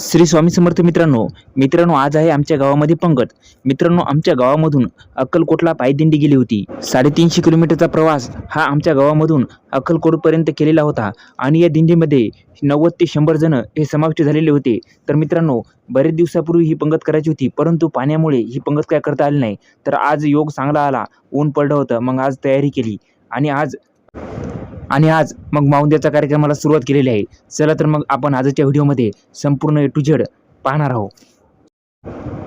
श्री स्वामी समर्थ मित्रांनो मित्रांनो आज आहे आमच्या गावामध्ये पंगत. मित्रांनो आमच्या गावामधून अक्कलकोटला पायदिंडी गेली होती. साडेतीनशे किलोमीटरचा प्रवास हा आमच्या गावामधून अक्कलकोटपर्यंत केलेला होता. आणि या दिंडीमध्ये नव्वद ते शंभर जण हे समाविष्ट झालेले होते. तर मित्रांनो बरेच दिवसापूर्वी ही पंगत करायची होती परंतु पाण्यामुळे ही पंगत काय करता आली नाही. तर आज योग चांगला आला ऊन पडलं होतं मग आज तयारी केली. आणि आज आणि आज मग माऊंद्याच्या कार्यक्रमाला सुरुवात केलेली आहे. चला तर मग आपण आजच्या व्हिडिओमध्ये संपूर्ण ए टू झेड पाहणार आहोत.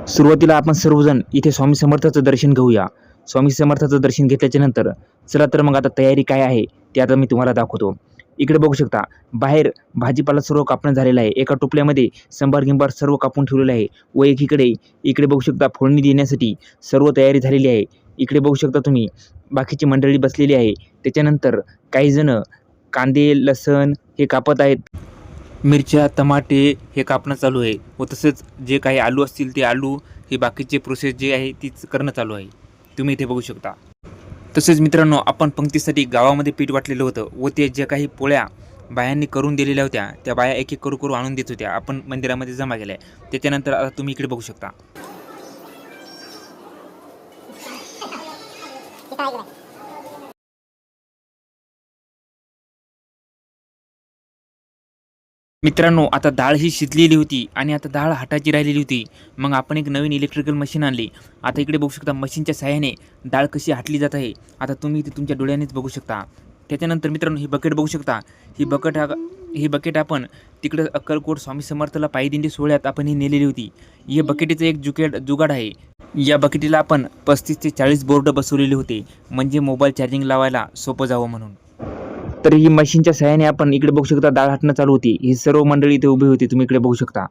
सुरुवातीला आपण सर्वजण इथे स्वामी समर्थाचं दर्शन घेऊया. स्वामी समर्थाचं दर्शन घेतल्याच्या नंतर चला तर मग आता तयारी काय आहे ते आता मी तुम्हाला दाखवतो. इकडे बघू शकता बाहेर भाजीपाला सर्व कापणं झालेलं आहे. एका टोपल्यामध्ये संभार गिंबार सर्व कापून ठेवलेलं आहे. व एकीकडे इकडे बघू शकता फोडणी देण्यासाठी सर्व तयारी झालेली आहे. इकडे बघू शकता तुम्ही. बाकीची मंडळी बसलेली आहे. त्याच्यानंतर काही जण कांदे लसण हे कापत आहेत. मिरच्या टमाटे हे कापणं चालू आहे व तसेच जे काही आलू असतील ते आलू हे बाकीचे प्रोसेस जे आहे तीच करणं चालू आहे. तुम्ही इथे बघू शकता. तसेच मित्रांनो आपण पंक्तीसाठी गावामध्ये पीठ वाटलेलं होतं व ते ज्या काही पोळ्या बायांनी करून दिलेल्या होत्या त्या बाया एक एक करू करू आणून देत होत्या. आपण मंदिरामध्ये जमा केल्या. त्याच्यानंतर आता तुम्ही इकडे बघू शकता. मित्रांनो आता डाळ ही शिजलेली होती आणि आता डाळ हाटाची राहिलेली होती. मग आपण एक नवीन इलेक्ट्रिकल मशीन आणली. आता इकडे बघू शकता मशीनच्या सहाय्याने डाळ कशी हाटली जात आहे. आता तुम्ही इथे तुमच्या डोळ्यानेच बघू शकता. त्याच्यानंतर मित्रांनो ही बकेट बघू शकता. ही बकेट हा ही बकेट आपण तिकडं अक्कलकोट स्वामी समर्थला पायदिंडी सोहळ्यात आपण ही नेलेली होती. या बकेटीचं एक जुकेड जुगाड आहे. या बकेटीला आपण पस्तीस ते चाळीस बोर्ड बसवलेले होते. म्हणजे मोबाईल चार्जिंग लावायला सोपं जावं म्हणून. तर ही मशीनच्या सहाय्याने आपण इकडे बघू शकता डाळ हटणं चालू होती. ही सर्व मंडळी इथे उभी होती. तुम्ही इकडे बघू शकता.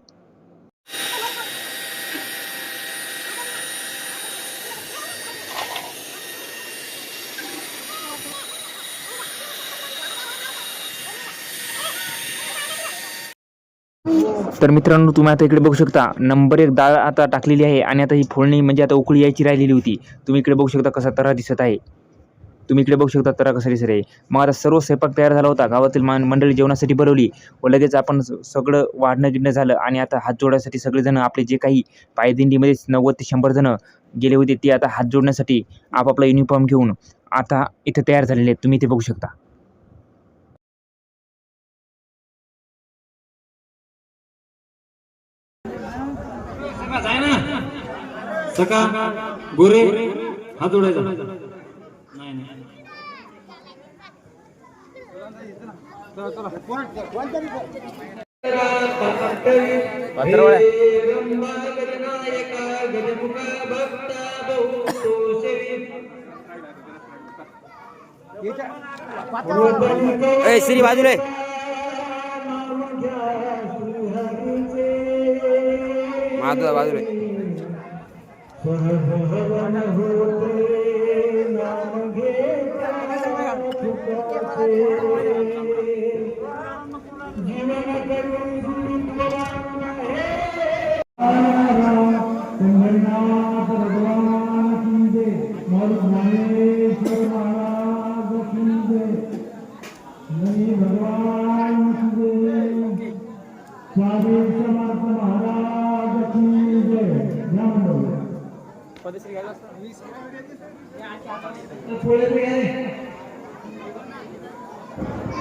तर मित्रांनो तुम्ही आता इकडे बघू शकता. नंबर एक डाळ आता टाकलेली आहे आणि आता ही फोडणी म्हणजे आता उकळी यायची राहिलेली होती. तुम्ही इकडे बघू शकता कसा तरा दिसत आहे. तुम्ही इकडे बघू शकता तरा कसा आहे मग आता सर्व स्वयंपाक तयार झाला होता. गावातील मान मंडळी जेवणासाठी बनवली व लगेच आपण सगळं वाढणं गिडणं झालं. आणि आता हात जोडण्यासाठी सगळेजण आपले जे काही पायदिंडीमध्ये नव्वद ते शंभर जण गेले होते ते आता हात जोडण्यासाठी आपापला युनिफॉर्म घेऊन आता इथे तयार झालेले आहेत. तुम्ही इथे बघू शकता. सका गोरे हात जोडायचा नाही नाही श्री बाजूला. माझा बाजूला.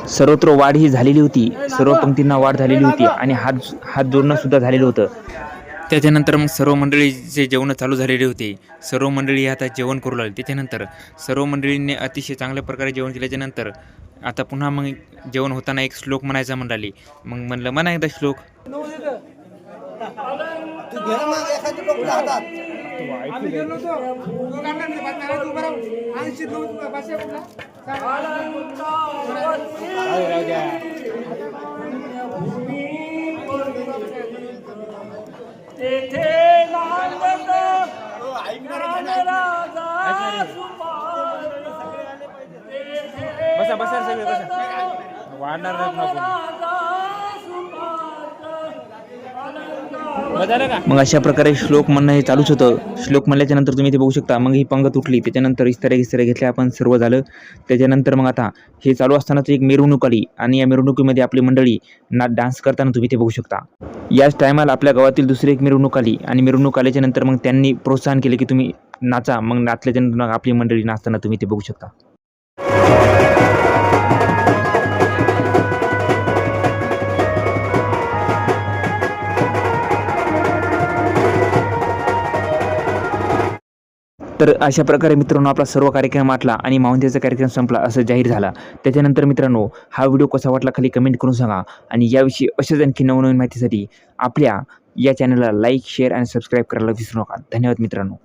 सर्वत्र वाढ ही झालेली होती. सर्व पंक्तींना वाढ झालेली होती आणि हात हात जोडणं सुद्धा झालेलं होतं. त्याच्यानंतर मग सर्व मंडळीचे जेवण चालू झालेले होते. सर्व मंडळी आता जेवण करू लागले. त्याच्यानंतर सर्व मंडळींनी अतिशय चांगल्या प्रकारे जेवण केल्याच्यानंतर आता पुन्हा मग जेवण होताना एक श्लोक म्हणायचा म्हणाली. मग म्हणलं म्हणा एकदा श्लोक. बसा. सगळे बसा वाढणार नाही मग अशा प्रकारे श्लोक म्हणणं हे चालूच होतं. श्लोक म्हणल्याच्या नंतर तुम्ही ते बघू शकता मग ही पंगत उठली. त्याच्यानंतर इस्तारे गिस्तारे घेतले आपण सर्व झालं. त्याच्यानंतर मग आता हे चालू असतानाच एक मिरवणूक आली आणि या मिरवणुकीमध्ये आपली मंडळी ना डान्स करताना तुम्ही ते बघू शकता. याच टायमाला आपल्या गावातील दुसरी एक मिरवणूक आली आणि मिरवणूक आल्याच्यानंतर मग त्यांनी प्रोत्साहन केले की तुम्ही नाचा. मग नाचल्याच्यानंतर मग आपली मंडळी नाचताना तुम्ही ते बघू शकता. तर अशा प्रकारे मित्रांनो आपला सर्व कार्यक्रम आटला आणि माउंटेचा कार्यक्रम संपला असं जाहीर झाला. त्याच्यानंतर मित्रांनो हा व्हिडिओ कसा वाटला खाली कमेंट करून सांगा आणि याविषयी अशाच आणखी नवनवीन माहितीसाठी आपल्या या चॅनलला लाईक शेअर आणि सबस्क्राईब करायला विसरू नका. धन्यवाद मित्रांनो.